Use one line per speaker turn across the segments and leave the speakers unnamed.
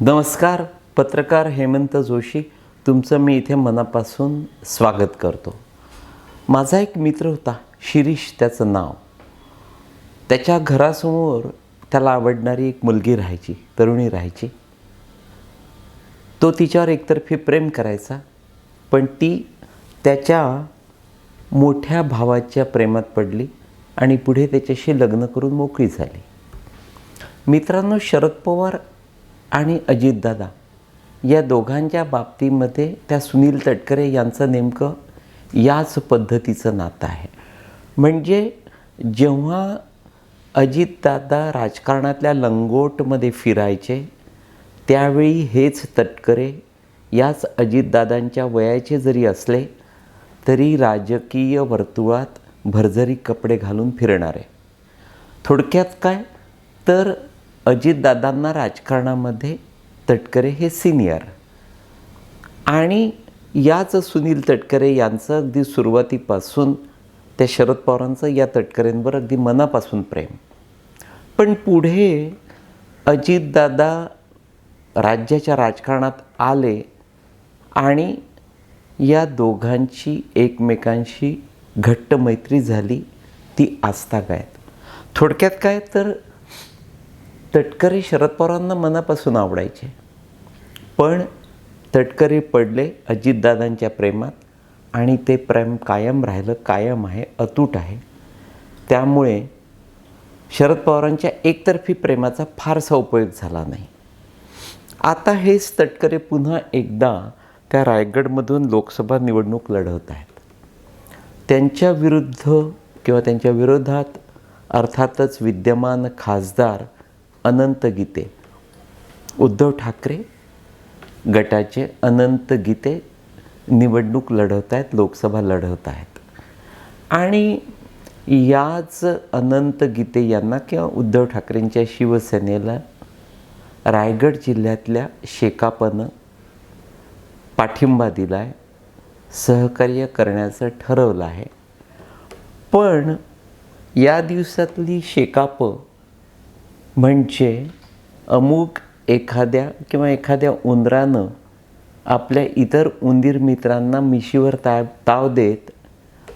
नमस्कार पत्रकार हेमंत जोशी. तुमचं मी इथे मनापासून स्वागत करतो. माझा एक मित्र होता शिरीष त्याचं नाव. त्याच्या घरासमोर त्याला आवडणारी एक मुलगी राहायची तरुणी राहायची. तो तिच्यावर एकतर्फी प्रेम करायचा पण ती त्याच्या मोठ्या भावाच्या प्रेमात पडली आणि पुढे त्याच्याशी लग्न करून मोकळी झाली. मित्रांनो शरद पवार आणि अजितदादा या दोघांच्या बाबतीमध्ये त्या सुनील तटकरे यांचं नेमकं याच पद्धतीचं नातं आहे. म्हणजे जेव्हा अजितदादा राजकारणातल्या लंगोटमध्ये फिरायचे त्यावेळी हेच तटकरे याच अजितदादांच्या वयाचे जरी असले तरी राजकीय वर्तुळात भरझरी कपडे घालून फिरणारे. थोडक्यात काय? तर अजितदादांना राजकारणामध्ये तटकरे हे सिनियर आणि याच सुनील तटकरे यांचं अगदी सुरुवातीपासून त्या शरद पवारांचं या तटकरेंवर अगदी मनापासून प्रेम. पण पुढे अजितदादा राज्याच्या राजकारणात आले आणि या दोघांची एकमेकांशी घट्ट मैत्री झाली ती आस्थागायत. थोडक्यात काय तर तटकरे शरद पवारांना मनापासून आवडायचे. पण तटकरे पडले अजितदादांच्या प्रेमात आणि ते प्रेम कायम राहिलं कायम आहे अतूट आहे. त्यामुळे शरद पवारांच्या एकतर्फी प्रेमाचा फारसा उपयोग झाला नाही. आता हेच तटकरे पुन्हा एकदा त्या रायगडमधून लोकसभा निवडणूक लढवत आहेत. त्यांच्या विरुद्ध किंवा त्यांच्या विरोधात अर्थातच विद्यमान खासदार अनंत गीते. उद्धव ठाकरे गटाचे अनंत गीते निवडणूक लढवत आहेत लोकसभा लढवत आहेत. आणि याच अनंत गीते यांना किंवा उद्धव ठाकरेंच्या शिवसेनेला रायगड जिल्ह्यातल्या शेकापनं पाठिंबा दिला आहे सहकार्य करण्याचं ठरवलं आहे. पण या दिवसातली शेकापं म्हणजे अमुक एखाद्या किंवा एखाद्या उंदरानं आपल्या इतर उंदीर मित्रांना मिशीवर ता ताव देत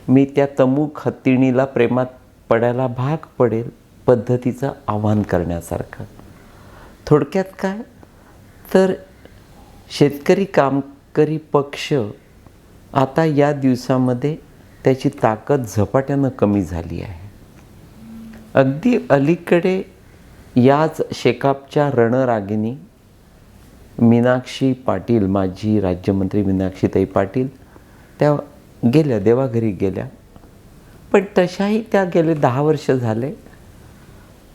मी त्या तमूक हत्तीणीला प्रेमात पडायला भाग पडेल पद्धतीचं आव्हान करण्यासारखं. थोडक्यात काय? तर शेतकरी कामकरी पक्ष आता या दिवसामध्ये त्याची ताकद झपाट्यानं कमी झाली आहे. अगदी अलीकडे याच शेकापच्या रणरागिनी मीनाक्षी पाटील माजी राज्यमंत्री मीनाक्षीताई पाटील त्या गेल्या देवाघरी गेल्या. पण तशाही त्या गेले दहा वर्ष झाले.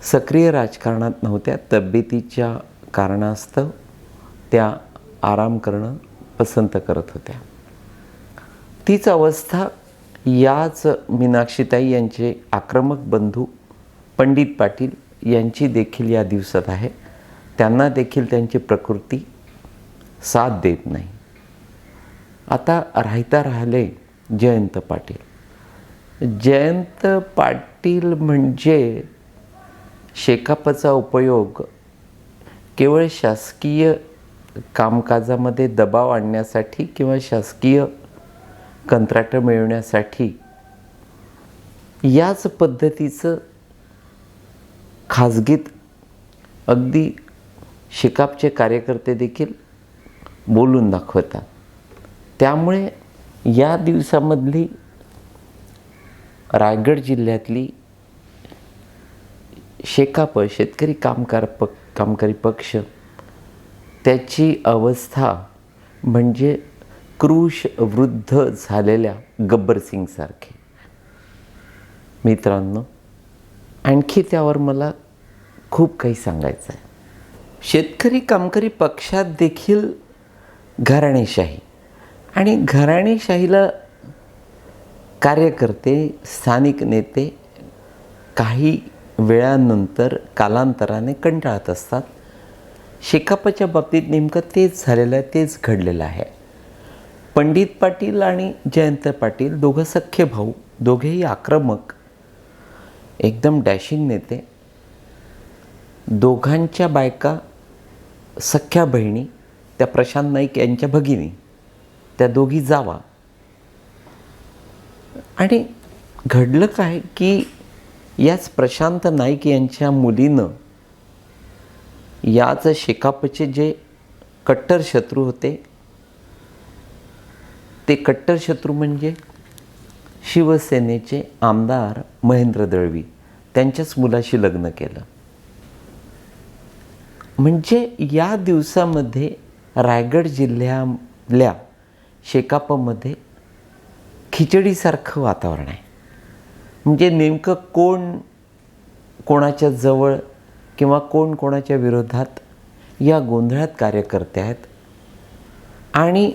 सक्रिय राजकारणात नव्हत्या. तब्येतीच्या कारणास्तव त्या आराम करणं पसंत करत होत्या. तीच अवस्था याच मीनाक्षीताई यांचे आक्रमक बंधू पंडित पाटील यांची देखील या दिवसात आहे. त्यांना देखील त्यांची प्रकृती साथ देत नाही. आता राहता राहिले जयंत पाटील. जयंत पाटील म्हणजे शेकापचा उपयोग केवळ शासकीय कामकाजामध्ये दबाव आणण्यासाठी किंवा शासकीय कंत्राटं मिळवण्यासाठी याच पद्धतीचं खाजगीत अगदी शिकापचे कार्यकर्ते देखील बोलून दाखवतात. त्यामुळे या दिवसामधली रायगड जिल्ह्यातली शेकाप शेतकरी कामकार पक कामकरी पक्ष त्याची अवस्था म्हणजे क्रूश वृद्ध झालेल्या गब्बर सिंगसारखे. मित्रांनो आणखी त्यावर मला खूप काही सांगायचं आहे. शेतकरी कामकरी पक्षात देखील घराणेशाही आणि घराणेशाहीला कार्यकर्ते स्थानिक नेते काही वेळानंतर कालांतराने कंटाळत असतात. शेकापच्या बाबतीत नेमकं तेच झालेलं आहे तेच घडलेलं आहे. पंडित पाटील आणि जयंत पाटील दोघं सख्खे भाऊ दोघेही आक्रमक एकदम डॅशिंग नेते. दोघांच्या बायका सख्या बहिणी त्या प्रशांत नाईक यांच्या भगिनी त्या दोघी जावा. आणि घडलं काय की याच प्रशांत नाईक यांच्या मुलीनं याच शेकापचे जे कट्टर शत्रू होते ते कट्टर शत्रू म्हणजे शिवसेनेचे आमदार महेंद्र दळवी त्यांच्याच मुलाशी लग्न केलं. म्हणजे या दिवसामध्ये रायगड जिल्ह्यातल्या शेकापमध्ये खिचडीसारखं वातावरण आहे. म्हणजे नेमकं कोण कोणाच्या जवळ किंवा कोण कोणाच्या विरोधात या गोंधळात कार्यकर्ते आहेत आणि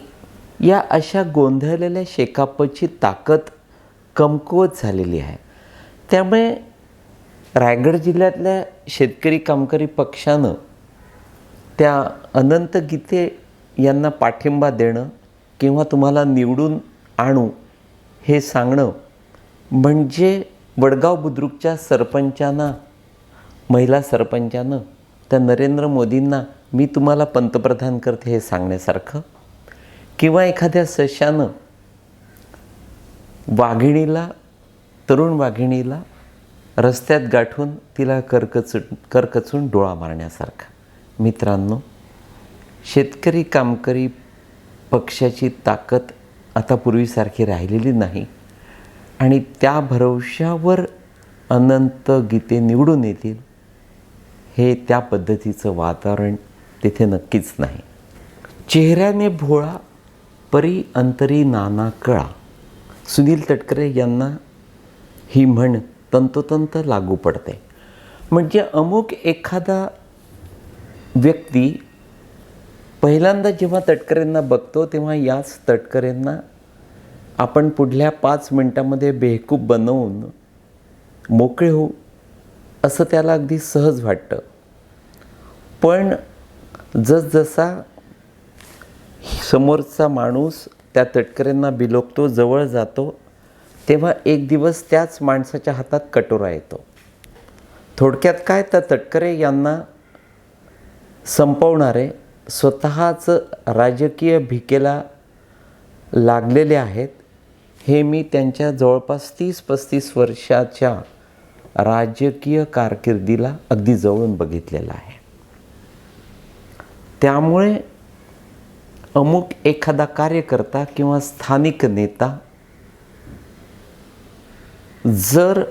या अशा गोंधळलेल्या शेकापची ताकद कमकुवत झालेली आहे. त्यामुळे रायगड जिल्ह्यातल्या शेतकरी कामकरी पक्षानं त्या अनंत गीते यांना पाठिंबा देणं किंवा तुम्हाला निवडून आणू हे सांगणं म्हणजे वडगाव बुद्रुकच्या सरपंचांना महिला सरपंचानं त्या नरेंद्र मोदींना मी तुम्हाला पंतप्रधान करते हे सांगण्यासारखं. किंवा एखाद्या सशानं वाघिणीला तरुण वाघिणीला रस्त्यात गाठून तिला करकचून करकचून डोळा मारण्यासारखा. मित्रांनो शेतकरी कामकरी पक्षाची ताकद आता पूर्वीसारखी राहिलेली नाही आणि त्या भरवशावर अनंत गीते निवडून येतील हे त्या पद्धतीचं वातावरण तिथे नक्कीच नाही. चेहऱ्याने भोळा परी अंतरी नाना कळा. सुनील तटकरे यांना ही म्हण तंतोतंत लागू पडते. म्हणजे अमुक एखादा व्यक्ती पहिल्यांदा जेव्हा तटकरेंना बघतो तेव्हा याच तटकरेंना आपण पुढल्या पाच मिनटामध्ये बेहकूब बनवून मोकळे होऊ असं त्याला अगदी सहज वाटतं. पण जसजसा समोरचा माणूस त्या तटकऱ्यांना बिलोकतो जवळ जातो तेव्हा एक दिवस त्याच माणसाच्या हातात कटोरा येतो. थोडक्यात काय? तर तटकरे यांना संपवणारे स्वतःच राजकीय भिकेला लागलेले आहेत. हे मी त्यांच्या जवळपास तीस पस्तीस वर्षाच्या राजकीय कारकिर्दीला अगदी जवळून बघितलेलं आहे. त्यामुळे अमुक एखादा कार्यकर्ता किंवा स्थानिक नेता जर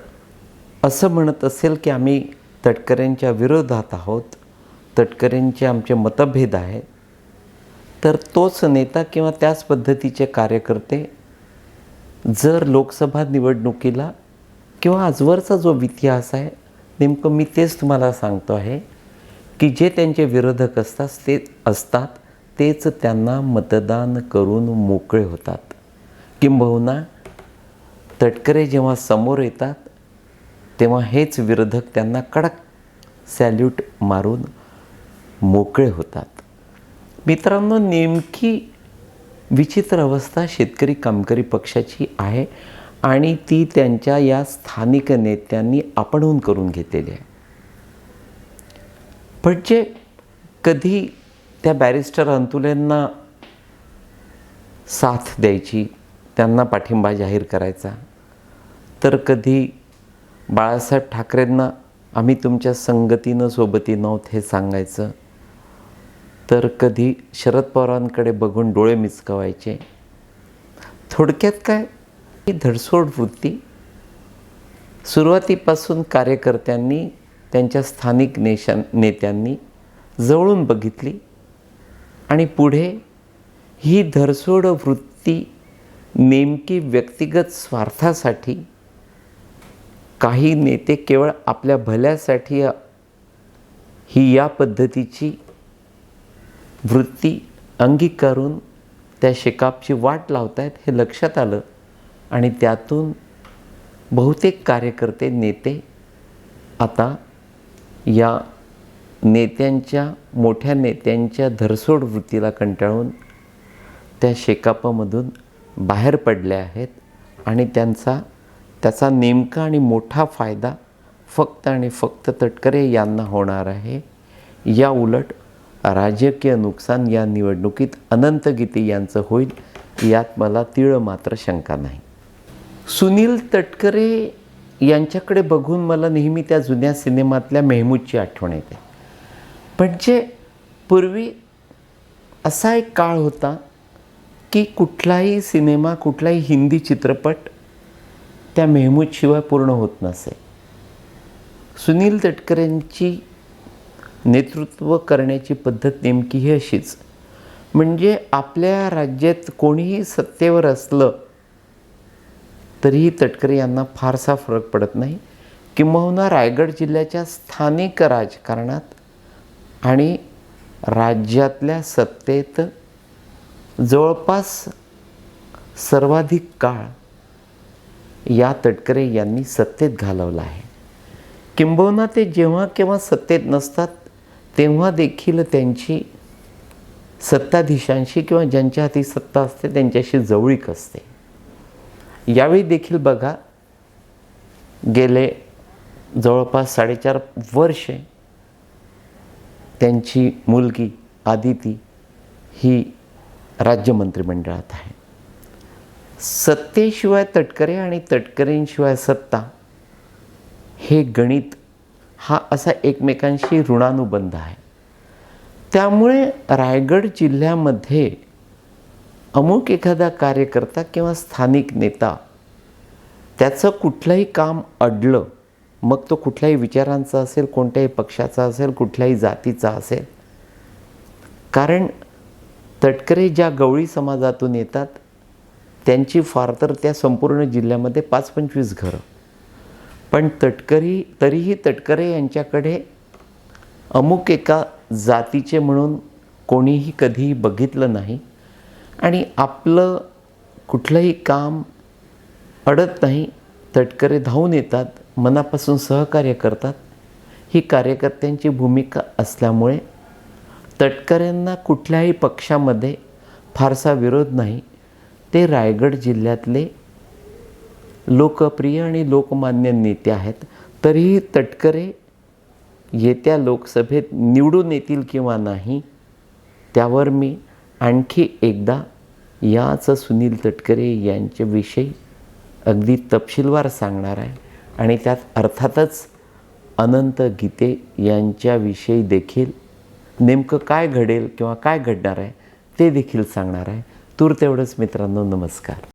असं म्हणत असेल की आम्ही तटकऱ्यांच्या विरोधात आहोत तटकऱ्यांचे आमचे मतभेद आहेत तर तोच नेता किंवा त्याच पद्धतीचे कार्यकर्ते जर लोकसभा निवडणुकीला किंवा आजवरचा जो इतिहास आहे नेमकं मी तेच तुम्हाला सांगतो आहे की जे त्यांचे विरोधक असतात ते असतात तेच त्यांना मतदान करून मोकळे होतात. किंबहुना तटकरे जेव्हा समोर येतात तेव्हा हेच विरोधक त्यांना कडक सॅल्यूट मारून मोकळे होतात. मित्रांनो नेमकी विचित्र अवस्था शेतकरी कामकरी पक्षाची आहे आणि ती त्यांच्या या स्थानिक नेत्यांनी आपणहून करून घेतलेली आहे. पण जे कधी त्या बॅरिस्टर अंतुलेंना साथ द्यायची त्यांना पाठिंबा जाहीर करायचा. तर कधी बाळासाहेब ठाकरेंना आम्ही तुमच्या संगतीनं सोबतीनं आहोत हे सांगायचं. तर कधी शरद पवारांकडे बघून डोळे मिचकवायचे. थोडक्यात काय? ही धडसोड वृत्ती. सुरुवातीपासून कार्यकर्त्यांनी त्यांच्या स्थानिक नेशा नेत्यांनी जवळून बघितली. आणि पुढे ही धरसोड वृत्ती नेमकी व्यक्तिगत स्वार्थासाठी काही नेते केवळ आपल्या भल्यासाठी ही या पद्धतीची वृत्ती अंगीकारून त्या शेकापची वाट लावत आहेत हे लक्षात आलं आणि त्यातून बहुतेक कार्यकर्ते नेते आता या नेत्यांच्या मोठ्या नेत्यांच्या धरसोड वृत्तीला कंटाळून त्या शेकापामधून बाहेर पडल्या आहेत आणि त्यांचा त्याचा नेमका आणि मोठा फायदा फक्त आणि फक्त तटकरे यांना होणार आहे. या उलट राजकीय नुकसान या निवडणुकीत अनंत गीते यांचं होईल यात मला तीळ मात्र शंका नाही. सुनील तटकरे यांच्याकडे बघून मला नेहमी त्या जुन्या सिनेमातल्या मेहमूदची आठवण येते. म्हणजे पूर्वी असा एक काळ होता की कुठलाही सिनेमा कुठलाही हिंदी चित्रपट त्या मेहमूदशिवाय पूर्ण होत नसे. सुनील तटकरेंची नेतृत्व करण्याची पद्धत नेमकी ही अशीच. म्हणजे आपल्या राज्यात कोणीही सत्तेवर असलं तरीही तटकरे यांना फारसा फरक पडत नाही. किंबहुना रायगड जिल्ह्याच्या स्थानिक राजकारणात आणि राज्यातल्या सत्तेत जवळपास सर्वाधिक काळ या तटकरे यांनी सत्तेत घालवला आहे. किंबहुना ते जेव्हा केव्हा सत्तेत नसतात तेव्हा देखील त्यांची सत्ताधीशांशी किंवा ज्यांच्या हाती सत्ता असते त्यांच्याशी जवळीक असते. यावेळी देखील बघा गेले जवळपास साडेचार वर्षे त्यांची मुलगी आदिती ही राज्य मंत्रिमंडळात आहे. सत्तेशिवाय तटकरे आणि तटकरेंशिवाय सत्ता हे गणित हा असा एकमेकांशी ऋणानुबंध आहे. त्यामुळे रायगड जिल्ह्यामध्ये अमुक एखादा कार्यकर्ता किंवा स्थानिक नेता त्याचं कुठलंही काम अडलं मग तो कुठल्याही विचारांचा असेल कोणत्याही पक्षाचा असेल कुठल्याही जातीचा असेल. कारण तटकरे ज्या गवळी समाजातून येतात त्यांची फार तर त्या संपूर्ण जिल्ह्यामध्ये पाच पंचवीस घरं. पण तटकरी तरीही तटकरे यांच्याकडे अमुक एका जातीचे म्हणून कोणीही कधीही बघितलं नाही आणि आपलं कुठलंही काम अडत नाही तटकरे धावून येतात. मनापासून सहकार्य करतात. ही कार्यकर्त्यांची भूमिका असल्यामुळे तटकऱ्यांना कुठल्याही पक्षामध्ये फारसा विरोध नाही. ते रायगड जिल्ह्यातले लोकप्रिय आणि लोकमान्य नेते आहेत. तरीही तटकरे येत्या लोकसभेत निवडून येतील किंवा नाही त्यावर मी आणखी एकदा याच सुनील तटकरे यांच्याविषयी अगदी तपशीलवार सांगणार आहे. आणि त्यात अर्थातच अनंत गीते यांच्याविषयी देखील नेमकं काय घडेल किंवा काय घडणार आहे ते देखील सांगणार आहे. तूर तेवढंच मित्रांनो नमस्कार.